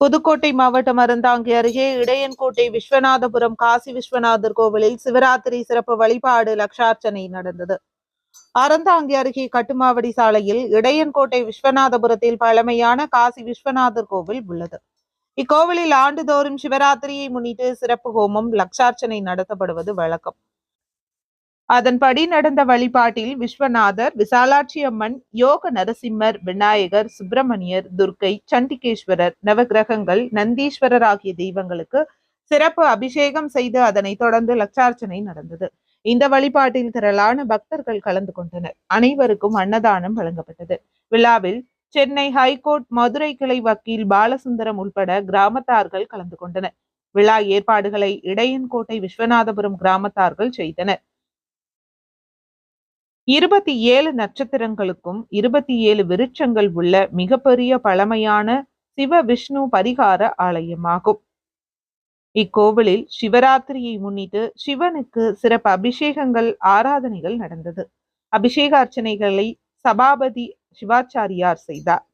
புதுக்கோட்டை மாவட்டம் அறந்தாங்கி அருகே இடையன்கோட்டை விஸ்வநாதபுரம் காசி விஸ்வநாதர் கோவிலில் சிவராத்திரி சிறப்பு வழிபாடு லட்சார்ச்சனை நடந்தது. அறந்தாங்கி அருகே கட்டுமாவடி சாலையில் இடையன்கோட்டை விஸ்வநாதபுரத்தில் பழமையான காசி விஸ்வநாதர் கோவில் உள்ளது. இக்கோவிலில் ஆண்டுதோறும் சிவராத்திரியை முன்னிட்டு சிறப்பு ஹோமம் லட்சார்ச்சனை நடத்தப்படுவது வழக்கம். அதன்படி நடந்த வழிபாட்டில் விஸ்வநாதர் விசாலாட்சி அம்மன் யோக நரசிம்மர் விநாயகர் சுப்பிரமணியர் துர்க்கை சண்டிகேஸ்வரர் நவகிரகங்கள் நந்தீஸ்வரர் ஆகிய தெய்வங்களுக்கு சிறப்பு அபிஷேகம் செய்து அதனைத் தொடர்ந்து லட்சார்ச்சனை நடந்தது. இந்த வழிபாட்டில் திரளான பக்தர்கள் கலந்து கொண்டனர். அனைவருக்கும் அன்னதானம் வழங்கப்பட்டது. விழாவில் சென்னை ஹைகோர்ட் மதுரை கிளை வக்கீல் பாலசுந்தரம் உள்பட கிராமத்தார்கள் கலந்து கொண்டனர். விழா ஏற்பாடுகளை இடையன்கோட்டை விஸ்வநாதபுரம் கிராமத்தார்கள் செய்தனர். இருபத்தி ஏழு நட்சத்திரங்களுக்கும் இருபத்தி ஏழு விருட்சங்கள் உள்ள மிகப்பெரிய பழமையான சிவ விஷ்ணு பரிகார ஆலயமாகும். இக்கோவிலில் சிவராத்திரியை முன்னிட்டு சிவனுக்கு சிறப்பு அபிஷேகங்கள் ஆராதனைகள் நடந்தது. அபிஷேக அர்ச்சனைகளை சபாபதி சிவாச்சாரியார் செய்தார்.